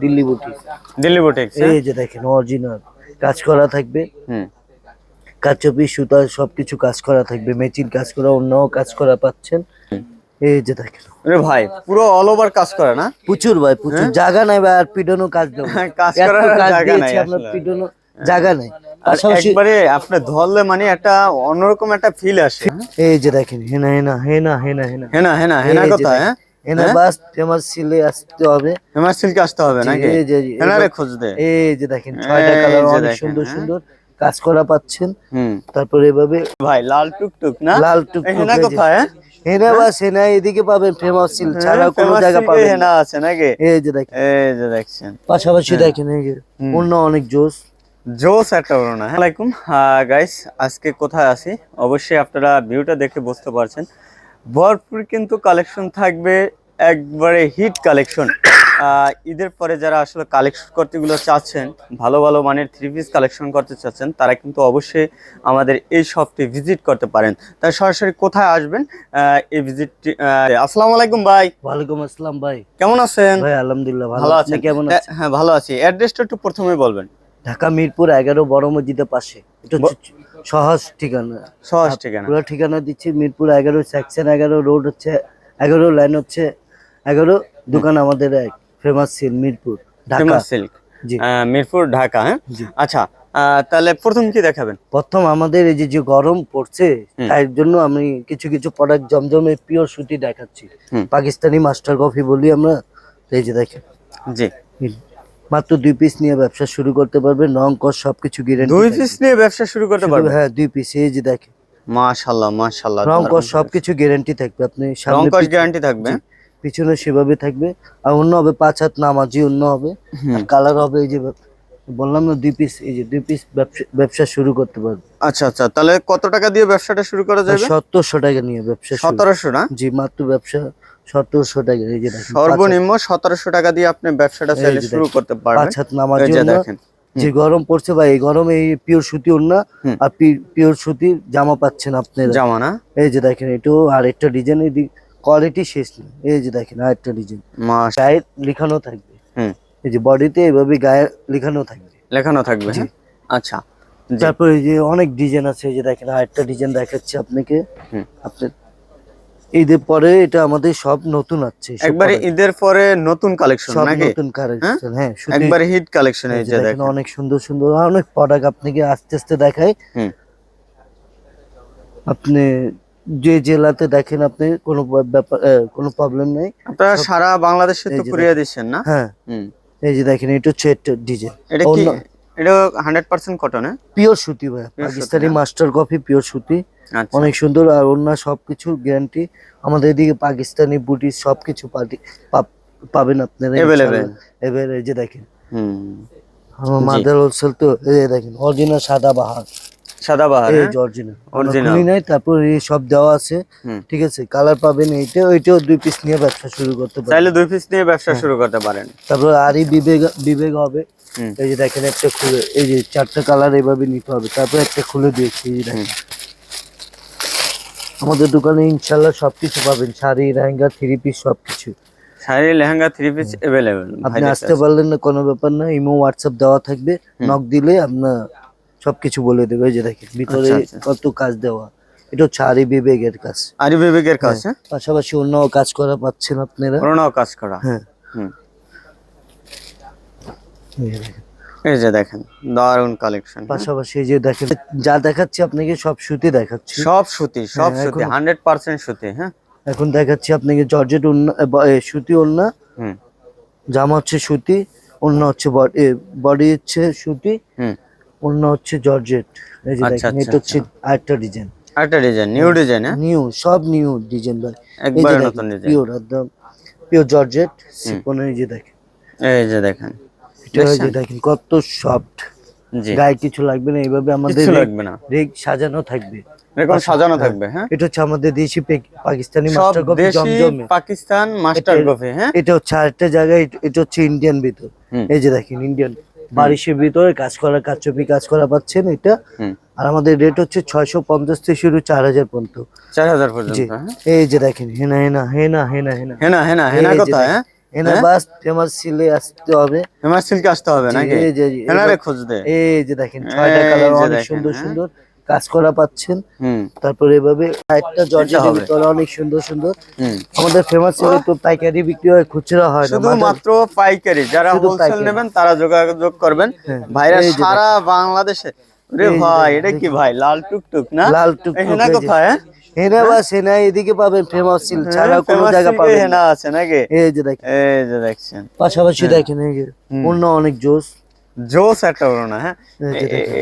দিল্লি বুটি দিল্লি বুটিক্স এই যে দেখেন অরিজিনাল কাজ করা থাকবে। হুম। কাচপি সুতা সবকিছু কাজ করা থাকবে। মেচিন কাজ করা অন্যও কাজ করা পাচ্ছেন। এই যে দেখেন। আরে ভাই পুরো অল ওভার কাজ করে না? প্রচুর ভাই প্রচুর। জায়গা নাই ভাই আর পিডনো কাজ দেবো হ্যাঁ, কাজ করার জায়গা নাই আপনার। পিডনো জায়গা নাই। একবারে আপনি ধরলে মানে একটা অন্যরকম একটা ফিল আসে। এই যে দেখেন হেনা হেনা হেনা হেনা হেনা। হেনা হেনা হেনা কথা হ্যাঁ? হেনা বাস ফেমাস সিলে আসতে হবে। হেমার সিল্কে আসতে হবে নাকি? এই যে- এই হেনারে যে- খোঁজ দে এই যে দেখেন ছয়টা কালার অনেক সুন্দর হ্যাঁ। সুন্দর কাজ করা পাচ্ছেন। হুম। তারপরে এভাবে ভাই লাল টুকটুক না? লাল টুক হেনা কোথায় হ্যাঁ? হেনা বাস হেনা এদিকে পাবেন ফেমাস সিল ছাড়া হ্যাঁ, কোনো famous জায়গা পাবেন। হেনা আছে নাকি? এই যে দেখেন। এই যে দেখছেন। পাশাপাশি দেখেন এই যে অন্য অনেক জোস। জোস একটা আলাইকুম গাইস আজকে কোথায় আছি? অবশ্যই আপনারা ভিউটা দেখে বুঝতে পারছেন। ভরপুর কিন্তু কালেকশন থাকবে একবারে হিট কালেকশন ঈদের পরে যারা আসলে কালেকশন করতে গুলো চাচ্ছেন ভালো ভালো মানের থ্রি পিস কালেকশন করতে চাচ্ছেন তারা কিন্তু অবশ্যই আমাদের এই শপটি ভিজিট করতে পারেন। তাই সরাসরি কোথায় আসবেন? আহ, এই ভিজিটটি আসসালামু আলাইকুম ভাই। ওয়ালাইকুম আসসালাম ভাই। কেমন আছেন? ভাই আলহামদুলিল্লাহ ভালো আছেন। কেমন হ্যাঁ, আছেন? হ্যাঁ ভালো আছি। অ্যাড্রেসটা একটু প্রথমে বলবেন। ঢাকা মিরপুর এগারো বড় মসজিদের পাশে। সহজ ঠিকানা। সহজ ঠিকানা। পুরো ঠিকানা দিচ্ছি মিরপুর এগারো সেকশন এগারো রোড হচ্ছে এগারো লাইন হচ্ছে এগারো দোকান আমাদের এক famous silk Mirpur Dhaka. Silk Mirpur Dhaka হ্যাঁ? আচ্ছা তাহলে প্রথম কি দেখাবেন? প্রথম আমাদের এই যে যে গরম পড়ছে। তাই জন্য আমি কিছু কিছু প্রোডাক্ট জমজমে পিওর সুতি দেখাচ্ছি। পাকিস্তানি মাস্টার কফি বলি আমরা এই যে দেখেন। জি। মাত্র দুই পিস নিয়ে ব্যবসা শুরু করতে পারবে রং কস সবকিছু গ্যারেন্টি দুই পিস নিয়ে ব্যবসা শুরু করতে পারবেন হ্যাঁ দুই পিস এই যে দেখেন। মাশাআল্লাহ মাশাআল্লাহ রং কস সবকিছু গ্যারেন্টি থাকবে আপনি সামনে রংকশ গ্যারান্টি থাকবে? পিছনে সেভাবে থাকবে। আর অন্য হবে পাঁচ হাত নামাজি অন্য হবে। আর কালার হবে এই যে বললাম না দুই পিস এই যে দুই পিস ব্যবসা শুরু করতে পারবে। আচ্ছা আচ্ছা তাহলে কত টাকা দিয়ে ব্যবসাটা শুরু করা যাবে? সতেরোশো টাকা নিয়ে ব্যবসা। সতেরোশো না? জি মাত্র ব্যবসা সতেরোশো টাকা এই যে দেখেন সর্বনিম্ন সতেরোশো টাকা দিয়ে আপনি ব্যবসাটা শুরু করতে পাঁচ পারবেন হাত নামাজি এই যে দেখেন যে গরম পড়ছে ভাই এই গরমে এই পিওর সুতি ওড়না আর পিওর সুতির জামা পাচ্ছেন আপনারা। জামা না? এই যে দেখেন এটাও আরেকটা ডিজাইন এই কোয়ালিটি শেষ নেই। এই যে দেখেন আরেকটা ডিজাইন মাস গায়ে লিখানো থাকবে। হুম। এই যে বডিতে এভাবে গায়ে লিখানো থাকবে। লেখানো থাকবে হ্যাঁ? আচ্ছা। তারপর এই যে অনেক ডিজাইন আছে এই যে দেখেন আরেকটা ডিজাইন দেখাচ্ছি আপনাকে। হুম। ঈদের পরে এটা আমাদের সব নতুন আছে একবারে ঈদের পরে নতুন কালেকশন সব নাকি? নতুন কালেকশন হ্যাঁ? শুধু একবারে হিট কালেকশন এই যে দেখেন অনেক সুন্দর সুন্দর অনেক প্রোডাক্ট আপনাকে আস্তে আস্তে দেখাই। আপনি যে জেলাতে দেখেন আপনি কোনো ব্যাপার কোনো প্রবলেম নেই। আপনারা সারা বাংলাদেশে তো যে কুরিয়ে দিচ্ছেন না? হ্যাঁ। হুম। এই যে দেখেন এটা হচ্ছে ডিজাইন। এটা কি এটা হান্ড্রেড পার্সেন্ট কটন হ্যাঁ? পিওর সুতি ভাই পাকিস্তানি। মাস্টার কফি পিওর সুতি। আচ্ছা। অনেক সুন্দর আর অন্য সবকিছু গ্যারান্টি আমাদের এদিকে পাকিস্তানি বুটি সবকিছু পাবেন আপনারা যে দেখেন। হুম। মাদার হোলসেল তো দেখেন অরিজিনাল সাদা বাহার। সাদাবাহার এই হ্যাঁ? অরিজিনাল নাই তারপর এই সব দেওয়া আছে। ঠিক আছে কালার পাবেন এইটা ওইটাও দুই পিস নিয়ে ব্যবসা শুরু করতে পারেন। চাইলে দুই পিস নিয়ে ব্যবসা হ্যাঁ। শুরু করতে পারেন। তারপর আরই বিবেক বিবেক হবে। এই যে দেখেন একটা খুলে এই যে চারটা কালার এভাবে নিতে হবে। তারপর একটা খুলে দিয়েছি এই দেখেন। আমাদের দোকানে ইনশাল্লাহ সবকিছু পাবেন। শাড়ি লেহেঙ্গা থ্রি পিস সবকিছু। শাড়ি লেহেঙ্গা থ্রি পিস আপনি আসতে পারলেন না কোনো ব্যাপার না। ইমো হোয়াটসঅ্যাপ দেওয়া থাকবে। নক দিলে আপনার সবকিছু বলে দেবে এই যে দেখেন ভিতরে আচ্ছা, আচ্ছা। কত কাজ দেওয়া। এটা হচ্ছে আরি বিবেকের কাজ। আরি বিবেকের কাজ হ্যাঁ পাশাপাশি অন্য কাজ করা পাচ্ছেন আপনারা। পুরোনাও কাজ করা। হ্যাঁ। এই যে দেখেন। দারুণ কালেকশন পাশাপাশি এই যে দেখেন যা দেখাচ্ছি আপনাকে সব সুতি দেখাচ্ছি। সব সুতি সব হ্যাঁ, সুতি এখন- হান্ড্রেড পার্সেন্ট সুতি হ্যাঁ? এখন দেখাচ্ছি আপনাকে জর্জেট সুতি ওড়না। হুম। জামা হচ্ছে সুতি ওড়না হচ্ছে বডি হচ্ছে সুতি। হুম। ওড়না হচ্ছে জর্জেট। এই যে আচ্ছা, দেখেন আচ্ছা, এটা হচ্ছে আরেকটা ডিজাইন। একটা ডিজাইন নিউ ডিজাইন হ্যাঁ? নিউ সব নিউ ডিজাইন ভাই। একবারে নতুন ডিজাইন। পিওর একদম পিওর জর্জেট সিপনে এই যে দেখেন। এই যে দেখেন এটা এই যে দেখেন কত সফট জি। গায়ে কিছু লাগবে না এইভাবে আমাদের কিছু লাগবে না। রেগ সাজানো থাকবে। এরকম সাজানো থাকবে হ্যাঁ? এটা হচ্ছে আমাদের দেশি পাকিস্তানি মাস্টার কপি জমজমে। পাকিস্তান মাস্টার এটা- হ্যাঁ? এটা হচ্ছে আরেকটা জায়গায় এটা- হচ্ছে ইন্ডিয়ান ভিতর। এই যে দেখেন ইন্ডিয়ান বারিশের ভিতরে কাজ করা কাচপি কাজ করা পাচ্ছেন এটা। আর আমাদের রেট হচ্ছে ছয়শো পঞ্চাশ থেকে শুরু চার হাজার পর্যন্ত। চার হাজার পর্যন্ত হ্যাঁ? এই যে দেখেন হেনা হেনা হেনা হেনা হেনা। হেনা হেনা হেনা কথা হ্যাঁ? এনে বাস ফেমাস সিলে আসতে হবে। ফেমাস সিল্কে আসতে হবে নাকি? এই যে- এই এনারে যে- খুঁজতে। এই যে দেখেন ছয়টা কালার অনেক সুন্দর হ্যাঁ। সুন্দর। কাজ করা পাচ্ছেন। তারপরে এভাবে একটা জর্জেটের হবে। ভিতরে অনেক সুন্দর সুন্দর। আমাদের ফেমাস তো পাইকারি বিক্রি হয় খুচরা হয় শুধুমাত্র পাইকারি। যারা হোলসেল নেবেন তারা যোগাযোগ করবেন। হ্যাঁ, ভাইরা সারা বাংলাদেশে। রে ভাই এটা কি ভাই? লাল টুকটুক না? লাল টুকটুক, হেনা কোথায় হ্যাঁ? হেনা বা সেনা এদিকে পাবেন ফেমাস সিল ছাড়া হ্যাঁ, কোনো জায়গা পাবেন হেনা আছে নাকি? এই যে দেখেন। এই যে দেখছেন। পাশাপাশি দেখেন এই যে অন্য অনেক জোস। জোস একটা বড় না হ্যাঁ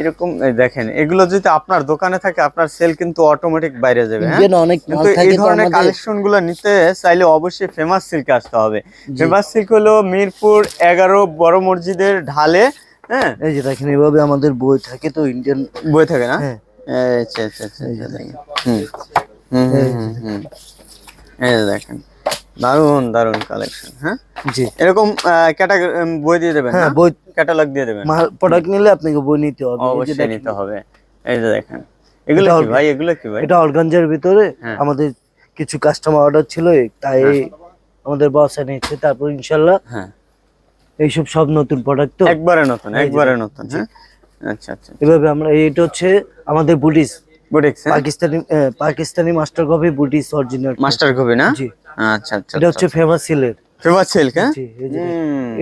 এরকম দেখেন এগুলো যদি আপনার দোকানে থাকে আপনার সেল কিন্তু অটোমেটিক বাইরে যাবে হ্যাঁ? অনেক কিন্তু এই ধরনের কালেকশনগুলো নিতে চাইলে অবশ্যই ফেমাস সিল্কে আসতে হবে। ফেমাস সিল্ক হলো মিরপুর এগারো বড় মসজিদের ঢালে হ্যাঁ? এই যে দেখেন এভাবে আমাদের বই থাকে তো ইন্ডিয়ান বই থাকে না? হ্যাঁ। আচ্ছা আচ্ছা আচ্ছা হুম হুম, হুম, হুম। এই দেখেন। দারুণ দারুণ কালেকশন হ্যাঁ? জি। এরকম ক্যাটাগরি বই দিয়ে দেবেন হ্যাঁ বই ক্যাটালগ দিয়ে দেবেন। প্রোডাক্ট নিলে আপনাকে বই নিতে হবে অবশ্যই নিতে হবে। এই যে দেখেন। এগুলো কি ভাই? এগুলো কি ভাই? এটা ভিতরে হ্যাঁ। আমাদের কিছু কাস্টমার অর্ডার ছিল তাই আমাদের বস এনেছে তারপর ইনশাল্লাহ হ্যাঁ। এইসব সব নতুন প্রোডাক্ট তো। একবারে নতুন একবারে নতুন হ্যাঁ? আচ্ছা আচ্ছা এভাবে আমরা এটা হচ্ছে আমাদের বুটিস বুটিক্স হ্যাঁ? Pakistani Pakistani master copy boutiques original master copy না? জি। আচ্ছা আচ্ছা এটা হচ্ছে ফেমাস সিলের ফেমাস সিল্ক হ্যাঁ।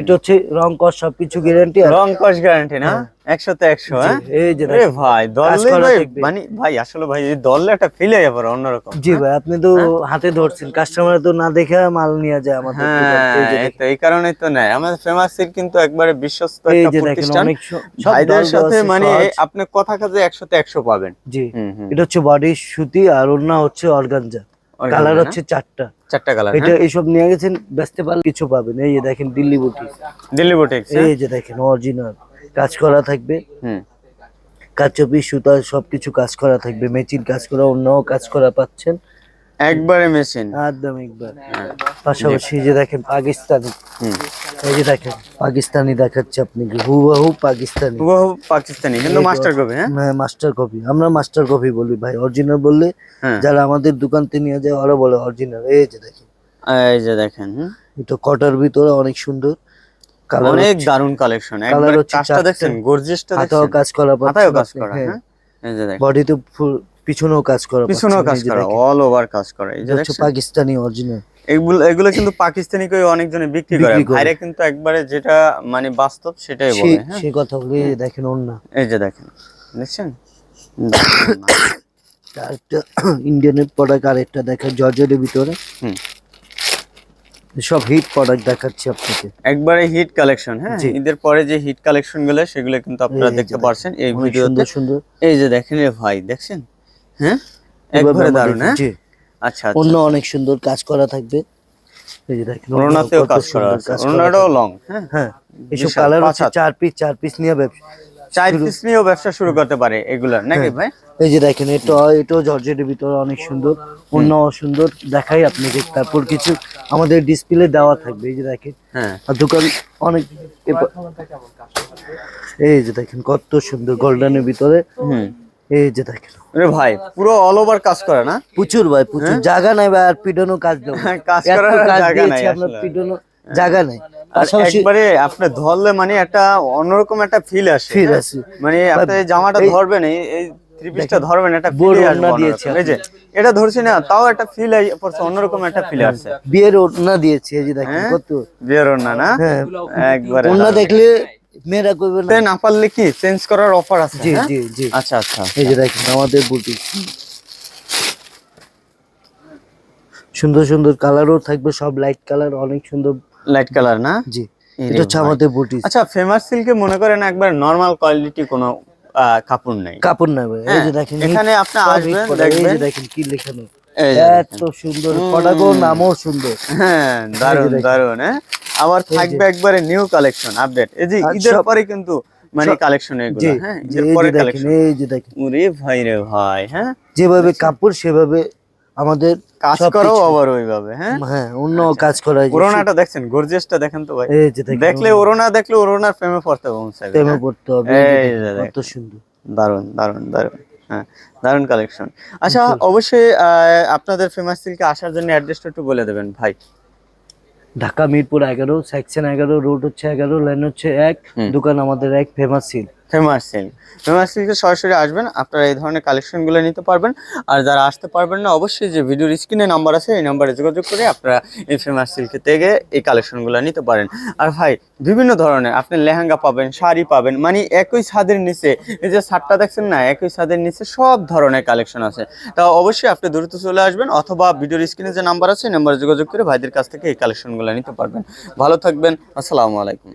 এটা হচ্ছে রং কস সবকিছু গ্যারান্টি রং কস গ্যারান্টি না? একশোতে একশো হ্যাঁ? এই যে আরে ভাই দললে ভাই মানে ভাই আসলে ভাই এই দললে একটা ফিল হয় আবার অন্যরকম জি ভাই আপনি তো হাতে ধরছেন কাস্টমার তো না দেখে মাল নিয়ে যায় আমাদের হ্যাঁ এই এই তো এই কারণেই তো নেয়। আমাদের ফেমাস সিল্ক কিন্তু একবারে বিশ্বস্ত একটা প্রতিষ্ঠান। ভাইদের সাথে মানে আপনি কথা কাজে একশোতে একশো পাবেন। জি এটা হচ্ছে বডি সুতি আর অন্য হচ্ছে অর্গানজা কালার হচ্ছে চারটা। চারটা কালার এটা এইসব নিয়ে গেছেন বেচতে পারলে কিছু পাবেন। এই যে দেখেন দিল্লি বুটি দিল্লি বুটিক্স এই যে দেখেন অরিজিনাল কাজ করা থাকবে। হুম। কাচপি সুতা সবকিছু কাজ করা থাকবে। মেচিন কাজ করা অন্যও কাজ করা পাচ্ছেন। একবারে মেশিন। একদম একবার। পাশাপাশি যে দেখেন পাকিস্তানি। এই যে দেখেন পাকিস্তানি দেখাচ্ছে আপনাকে। হুবাহু পাকিস্তানি। হুবহু পাকিস্তানি কিন্তু মাস্টার কপি হ্যাঁ? হ্যাঁ মাস্টার কপি আমরা মাস্টার কপি বলি ভাই অরিজিনাল বললে হ্যাঁ। যারা আমাদের দোকান থেকে নিয়ে যায় ওরা বলে অরিজিনাল এই যে দেখেন। এই যে দেখেন। এটা কটার ভিতরে অনেক সুন্দর। অনেক দারুণ কালেকশন একবার কাজটা। দেখছেন গর্জিয়াসটা হাতেও দেখছেন। কাজ করা হাতায়ও কাজ করা হ্যাঁ। এই যে দেখেন। বডিতে পিছনেও কাজ করা পিছনেও কাজ করা অল ওভার কাজ করা এই যে পাকিস্তানি অরিজিনাল এগুলো এগুলো কিন্তু পাকিস্তানি করে অনেকজনে বিক্রি করে। কিন্তু একবারে যেটা মানে বাস্তব সেটাই বলে হ্যাঁ? সে কথা বলে এই যে দেখেন অন্য এই যে দেখেন দেখছেন? আরেকটা ইন্ডিয়ানের প্রোডাক্ট দেখেন জর্জের ভিতরে। হুম। সব হিট প্রোডাক্ট দেখাচ্ছি আপনাকে। একবারে হিট কালেকশন হ্যাঁ? ঈদের পরে যে হিট কালেকশনগুলো সেগুলো কিন্তু আপনারা দেখতে পারছেন এই ভিডিওতে। সুন্দর সুন্দর। এই যে দেখেন রে ভাই দেখছেন? হ্যাঁ? একবারে হ্যাঁ? আচ্ছা আচ্ছা। অন্য অনেক সুন্দর কাজ করা থাকবে। এই যে দেখেন ওনাতেও কাজ করা আছে। ওনাটাও লং হ্যাঁ হ্যাঁ। এইসব কালার হচ্ছে চার পিস চার পিস নিয়ে ব্যবসা চার পিস নিয়েও ব্যবসা শুরু করতে পারে নাকি হ্যাঁ। ভাই? এই যে দেখেন এটা এটাও জর্জেটের ভিতরে অনেক সুন্দর। অন্য সুন্দর দেখাই আপনাকে। তারপর কিছু আমাদের ডিসপ্লে দেওয়া থাকবে। এই যে দেখেন হ্যাঁ। আর দোকান অনেক এই যে দেখেন কত সুন্দর গোল্ডেনের ভিতরে হুম। এই যে দেখেন। ভাই পুরো অল ওভার কাজ করে না? প্রচুর ভাই প্রচুর। জায়গা নাই ভাই আর পিডনো কাজ দেবো হ্যাঁ, কাজ করার জায়গা নাই আপনার পিডনো জায়গা নাই। একবারে আপনি ধরলে মানে একটা অন্যরকম একটা ফিল আসে। Feel হ্যাঁ? আসে। মানে আপনি জামাটা এই- ধরবেন ধরবেন একটা বড় ফিল আসবে দিয়েছি এই যে এটা ধরছি না তাও একটা ফিল অন্যরকম একটা ফিল আসছে বিয়ের ওড়না দিয়েছি এই যে দেখেন হ্যাঁ? কত বিয়ের না না? হ্যাঁ। একবারে। ওড়না দেখলে মেয়েরা করবে না। না পারলে কি চেঞ্জ করার অফার আছে জি হ্যাঁ? জি জি। আচ্ছা আচ্ছা। এই যে দেখেন আমাদের বুটি সুন্দর সুন্দর কালারও থাকবে সব লাইট কালার অনেক সুন্দর লাইট কালার না? জি এটা হচ্ছে আমাদের বুটি আচ্ছা ফেমাস সিল্কে মনে করেন একবার নরমাল কোয়ালিটি কোনো কাপড় নেই। কাপড় নেবে এই হ্যাঁ, যে দেখেন এখানে আপনি আসবেন, দেখবেন। যে দেখেন কি লেখানো এত সুন্দর নামও সুন্দর। হ্যাঁ দারুণ দারুণ হ্যাঁ? আবার থাকবে একবারে নিউ কালেকশন আপডেট এই যে ঈদের পরে কিন্তু মানে কালেকশন এগুলো হ্যাঁ? ঈদের পরে কালেকশন এই যে দেখেন। ওরে ভাই রে ভাই হ্যাঁ? যেভাবে কাপড় সেভাবে আমাদের কাজ করো আবার ওইভাবে হ্যাঁ? হ্যাঁ অন্য কাজ করা ওরোনাটা দেখছেন? গর্জিয়াসটা দেখেন তো ভাই। এই যে দেখেন দেখলে ওরোনা দেখলে ওরোনার প্রেমে পড়তে পৌঁছাবে প্রেমে? পড়তে হবে। এই যে কত সুন্দর। দারুণ দারুণ দারুণ হ্যাঁ দারুণ কালেকশন আচ্ছা অবশ্যই আপনাদের ফেমাস সিল্কে আসার জন্য অ্যাড্রেসটা একটু বলে দেবেন ভাই। ঢাকা মিরপুর এগারো সেকশন এগারো রোড হচ্ছে এগারো লাইন হচ্ছে এক দোকান আমাদের এক famous silk famous silk famous সিল্কে সরাসরি আসবেন, আপনারা এই ধরনের কালেকশনগুলো নিতে পারবেন। আর যারা আসতে পারবেন না, অবশ্যই যে ভিডিওর স্ক্রিনে নাম্বার আছে, এই নাম্বারে যোগাযোগ করে আপনারা এই ফেমাস সিল্কে থেকে এই কালেকশনগুলো নিতে পারেন। আর ভাই, বিভিন্ন ধরনের, আপনি লেহেঙ্গা পাবেন, শাড়ি পাবেন মানে একই ছাদের নিচে, এই যে ছাদটা দেখছেন না, একই ছাদের নিচে সব ধরনের কালেকশন আছে। তা অবশ্যই আপনি দ্রুত চলে আসবেন, অথবা ভিডিওর স্ক্রিনে যে নাম্বার আছে, এই নাম্বারে যোগাযোগ করে ভাইদের কাছ থেকে এই কালেকশনগুলো নিতে পারবেন। ভালো থাকবেন, আসসালামু আলাইকুম।